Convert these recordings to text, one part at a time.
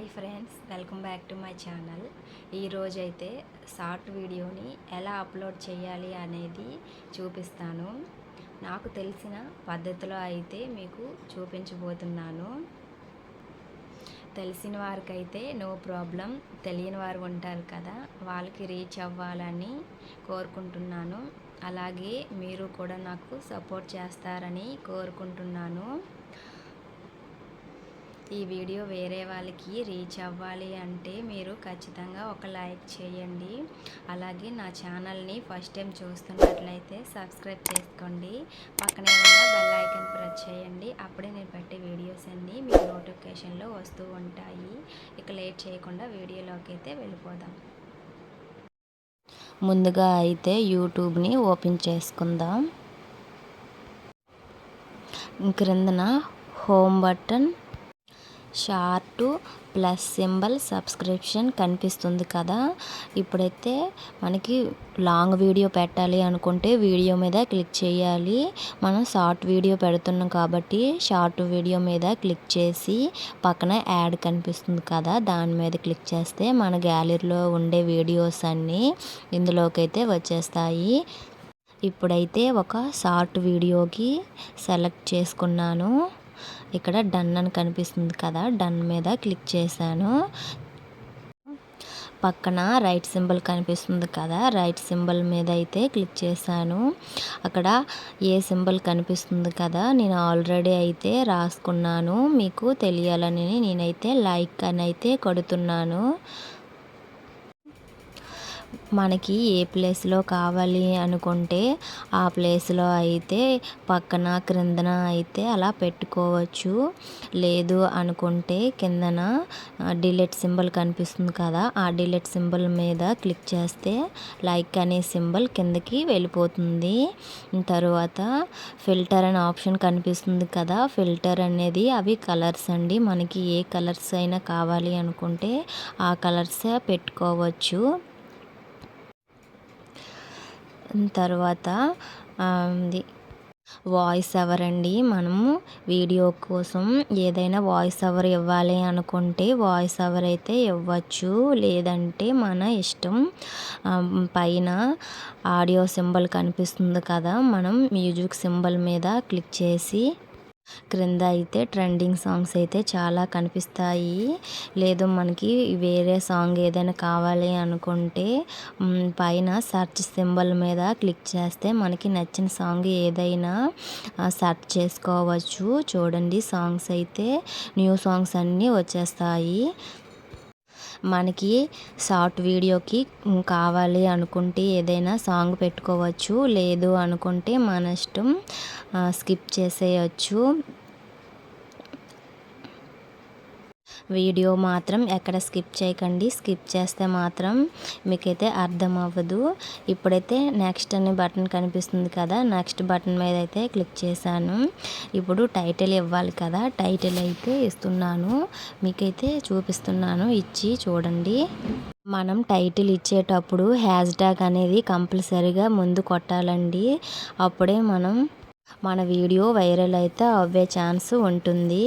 Hi friends welcome back to my channel. ఈరోజైతే short వీడియోని ఎలా అప్లోడ్ చేయాలి అనేది చూపిస్తాను. నాకు తెలిసిన పద్ధతిలో అయితే మీకు చూపించబోతున్నాను. తెలిసిన వారికైతే నో ప్రాబ్లం తెలియని వారు ఉంటారు కదా వాళ్ళకి రీచ్ అవ్వాలని కోరుకుంటున్నాను. అలాగే మీరు కూడా నాకు సపోర్ట్ చేస్తారని కోరుకుంటున్నాను. ఈ వీడియో వేరే వాళ్ళకి రీచ్ అవ్వాలి అంటే మీరు ఖచ్చితంగా ఒక లైక్ చేయండి. అలాగే నా ఛానల్ని ఫస్ట్ టైం చూస్తున్నట్లయితే సబ్స్క్రైబ్ చేసుకోండి. పక్కనే ఉన్న బెల్ ఐకన్ ప్రెస్ చేయండి. అప్పుడే నేను పెట్టే వీడియోస్ అన్నీ మీకు నోటిఫికేషన్లో వస్తూ ఉంటాయి. ఇక లేట్ చేయకుండా వీడియోలోకి అయితే వెళ్ళిపోదాం. ముందుగా అయితే యూట్యూబ్ని ఓపెన్ చేసుకుందాం. క్రిందన home button short plus symbol subscription కనిపిస్తుంది కదా. ఇప్పుడైతే మనకి లాంగ్ వీడియో పెట్టాలి అనుకుంటే వీడియో మీద క్లిక్ చేయాలి. మనం షార్ట్ వీడియో పెడుతున్నాం కాబట్టి షార్ట్ వీడియో మీద క్లిక్ చేసి పక్కన యాడ్ కనిపిస్తుంది కదా. దాని మీద క్లిక్ చేస్తే మన గ్యాలరీలో ఉండే వీడియోస్ అన్నీ ఇందులోకైతే వచ్చేస్తాయి. ఇప్పుడైతే ఒక షార్ట్ వీడియోకి సెలెక్ట్ చేసుకున్నాను. ఇక్కడ డన్ అని కనిపిస్తుంది కదా డన్ మీద క్లిక్ చేశాను. పక్కన రైట్ సింబల్ కనిపిస్తుంది కదా రైట్ సింబల్ మీద అయితే క్లిక్ చేశాను. అక్కడ ఏ సింబల్ కనిపిస్తుంది కదా నేను ఆల్రెడీ అయితే రాసుకున్నాను. మీకు తెలియాలని నేనైతే లైక్ అని అయితే కొడుతున్నాను. మనకి ఏ ప్లేస్లో కావాలి అనుకుంటే ఆ ప్లేస్లో అయితే పక్కన క్రిందన అయితే అలా పెట్టుకోవచ్చు. లేదు అనుకుంటే కిందన డిలీట్ సింబల్ కనిపిస్తుంది కదా ఆ డిలీట్ సింబల్ మీద క్లిక్ చేస్తే లైక్ అనే సింబల్ కిందకి వెళ్ళిపోతుంది. తర్వాత ఫిల్టర్ అనే ఆప్షన్ కనిపిస్తుంది కదా ఫిల్టర్ అనేది అవి కలర్స్ అండి. మనకి ఏ కలర్స్ అయినా కావాలి అనుకుంటే ఆ కలర్స్ పెట్టుకోవచ్చు. తర్వాత ఇది వాయిస్ ఓవర్ అండి. మనము వీడియో కోసం ఏదైనా వాయిస్ ఓవర్ ఇవ్వాలి అనుకుంటే వాయిస్ ఓవర్ అయితే ఇవ్వచ్చు. లేదంటే మన ఇష్టం పైన ఆడియో సింబల్ కనిపిస్తుంది కదా మనం మ్యూజిక్ సింబల్ మీద క్లిక్ చేసి క్రింద అయితే ట్రెండింగ్ సాంగ్స్ అయితే చాలా కనిపిస్తాయి. లేదు మనకి వేరే సాంగ్ ఏదైనా కావాలి అనుకుంటే పైన సెర్చ్ సింబల్ మీద క్లిక్ చేస్తే మనకి నచ్చిన సాంగ్ ఏదైనా సెర్చ్ చేసుకోవచ్చు. చూడండి సాంగ్స్ అయితే న్యూ సాంగ్స్ అన్నీ వచ్చేస్తాయి. మనకి షార్ట్ వీడియోకి కావాలి అనుకుంటే ఏదైనా సాంగ్ పెట్టుకోవచ్చు. లేదు అనుకుంటే మన ఇష్టం స్కిప్ చేసేయచ్చు. వీడియో మాత్రం ఎక్కడ స్కిప్ చేయకండి. స్కిప్ చేస్తే మాత్రం మీకైతే అర్థం అవ్వదు ఇప్పుడైతే నెక్స్ట్ అనే బటన్ కనిపిస్తుంది కదా నెక్స్ట్ బటన్ మీద అయితే క్లిక్ చేశాను. ఇప్పుడు టైటిల్ ఇవ్వాలి కదా టైటిల్ అయితే ఇస్తున్నాను. మీకైతే చూపిస్తున్నాను ఇచ్చి చూడండి. మనం టైటిల్ ఇచ్చేటప్పుడు హ్యాష్ ట్యాగ్ అనేది కంపల్సరీగా ముందు కొట్టాలండి. అప్పుడే మనం మన వీడియో వైరల్ అయితే అవ్వే ఛాన్స్ ఉంటుంది.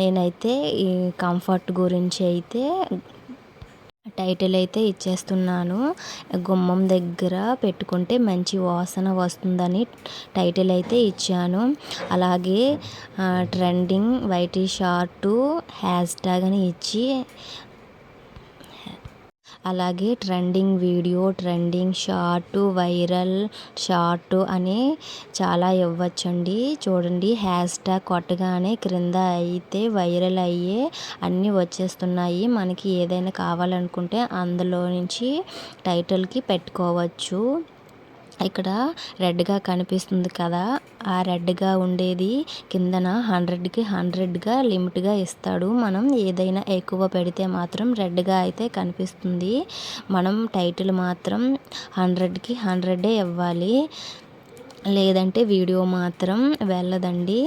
నేనైతే ఈ కంఫర్ట్ గురించి అయితే టైటిల్ అయితే ఇచ్చేస్తున్నాను. గుమ్మం దగ్గర పెట్టుకుంటే మంచి వాసన వస్తుందని టైటిల్ అయితే ఇచ్చాను. అలాగే trending YT short hash tag అని ఇచ్చి అలాగే trending video trending short viral short అని చాలా ఇవ్వచ్చండి. చూడండి హ్యాష్ ట్యాగ్ కొట్టగానే క్రింద అయితే వైరల్ అయ్యే అన్నీ వచ్చేస్తున్నాయి. మనకి ఏదైనా కావాలనుకుంటే అందులో నుంచి టైటిల్కి పెట్టుకోవచ్చు. ఇక్కడ రెడ్గా కనిపిస్తుంది కదా ఆ రెడ్గా ఉండేది కిందన హండ్రెడ్కి హండ్రెడ్గా లిమిట్గా ఇస్తాడు. మనం ఏదైనా ఎక్కువ పెడితే మాత్రం రెడ్గా అయితే కనిపిస్తుంది. మనం టైటిల్ మాత్రం హండ్రెడ్కి హండ్రెడే ఇవ్వాలి. లేదంటే వీడియో మాత్రం వెళ్ళదండి.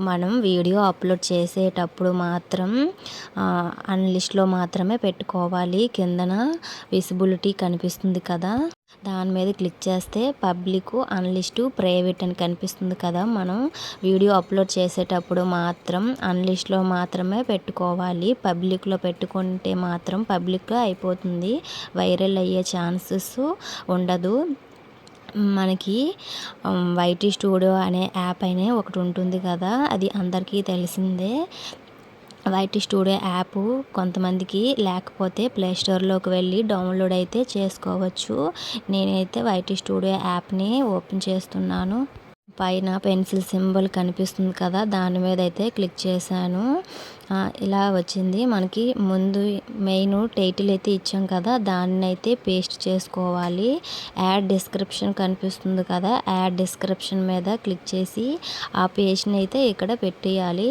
మనం వీడియో అప్లోడ్ చేసేటప్పుడు మాత్రం అన్లిస్ట్లో మాత్రమే పెట్టుకోవాలి. కిందన విసిబిలిటీ కనిపిస్తుంది కదా. దాని మీద క్లిక్ చేస్తే పబ్లిక్ అన్లిస్ట్ ప్రైవేట్ అని కనిపిస్తుంది కదా. మనం వీడియో అప్లోడ్ చేసేటప్పుడు మాత్రం అన్లిస్ట్లో మాత్రమే పెట్టుకోవాలి. పబ్లిక్లో పెట్టుకుంటే మాత్రం పబ్లిక్లో అయిపోతుంది. వైరల్ అయ్యే ఛాన్సెస్ ఉండదు. మనకి వైటీ స్టూడియో అనే యాప్ అనే ఒకటి ఉంటుంది కదా అది అందరికీ తెలిసిందే. వైటీ స్టూడియో యాప్ కొంతమందికి లేకపోతే ప్లే స్టోర్లోకి వెళ్ళి డౌన్లోడ్ అయితే చేసుకోవచ్చు. నేనైతే వైటీ స్టూడియో యాప్ని ఓపెన్ చేస్తున్నాను. పైన పెన్సిల్ సింబల్ కనిపిస్తుంది కదా దాని మీద అయితే క్లిక్ చేశాను. ఇలా వచ్చింది. మనకి ముందు మెయిన్ టైటిల్ అయితే ఇచ్చాం కదా దాన్ని అయితే పేస్ట్ చేసుకోవాలి. యాడ్ డిస్క్రిప్షన్ కనిపిస్తుంది కదా యాడ్ డిస్క్రిప్షన్ మీద క్లిక్ చేసి ఆ పేజ్ని అయితే ఇక్కడ పెట్టేయాలి.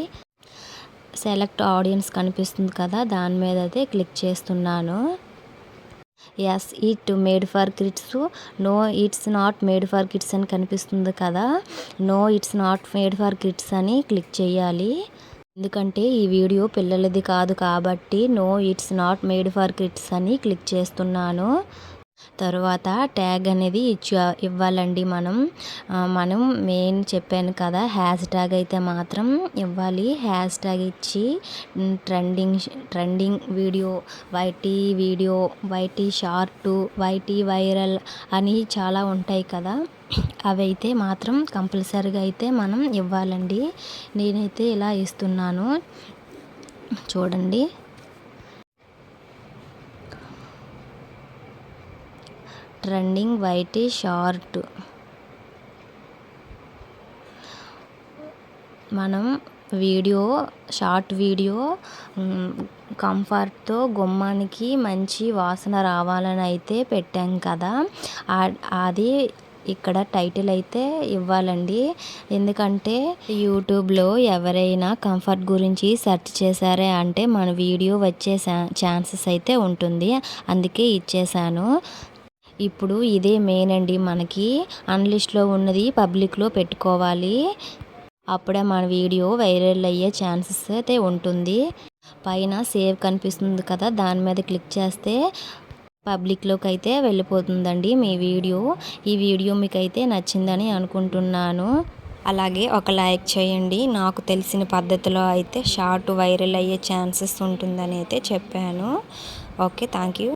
సెలెక్ట్ ఆడియన్స్ కనిపిస్తుంది కదా దాని మీద అయితే క్లిక్ చేస్తున్నాను. Yes it made for kids no it's not made for kids అని కనిపిస్తుంది కదా. No it's not made for kids అని క్లిక్ చేయాలి. ఎందుకంటే ఈ వీడియో పిల్లలది కాదు కాబట్టి no it's not made for kids అని క్లిక్ చేస్తున్నాను. తర్వాత ట్యాగ్ అనేది ఇచ్చా ఇవ్వాలండి మనం. మనం మెయిన్ చెప్పాను కదా హ్యాష్ ట్యాగ్ అయితే మాత్రం ఇవ్వాలి. హ్యాష్ ట్యాగ్ ఇచ్చి trending trending video YT video YT short YT viral అని చాలా ఉంటాయి కదా. అవి అయితే మాత్రం కంపల్సరీగా అయితే మనం ఇవ్వాలండి. నేనైతే ఇలా ఇస్తున్నాను. చూడండి. ట్రెండింగ్ వైటీ షార్ట్ మనం వీడియో షార్ట్ వీడియో కంఫర్ట్తో గుమ్మానికి మంచి వాసన రావాలని అయితే పెట్టాం కదా. అది ఇక్కడ టైటిల్ అయితే ఇవ్వాలండి. ఎందుకంటే యూట్యూబ్లో ఎవరైనా కంఫర్ట్ గురించి సెర్చ్ చేశారే అంటే మన వీడియో వచ్చే ఛాన్సెస్ అయితే ఉంటుంది. అందుకే ఇచ్చేసాను. ఇప్పుడు ఇదే మెయిన్ అండి. మనకి అన్లిస్ట్లో ఉన్నది పబ్లిక్లో పెట్టుకోవాలి. అప్పుడే మన వీడియో వైరల్ అయ్యే ఛాన్సెస్ అయితే ఉంటుంది. పైన సేవ్ కనిపిస్తుంది కదా దాని మీద క్లిక్ చేస్తే పబ్లిక్లోకి అయితే వెళ్ళిపోతుందండి మీ వీడియో. ఈ వీడియో మీకు అయితే నచ్చిందని అనుకుంటున్నాను. అలాగే ఒక లైక్ చేయండి. నాకు తెలిసిన పద్ధతిలో అయితే షార్ట్ వైరల్ అయ్యే ఛాన్సెస్ ఉంటుందని అయితే చెప్పాను. Okay thank you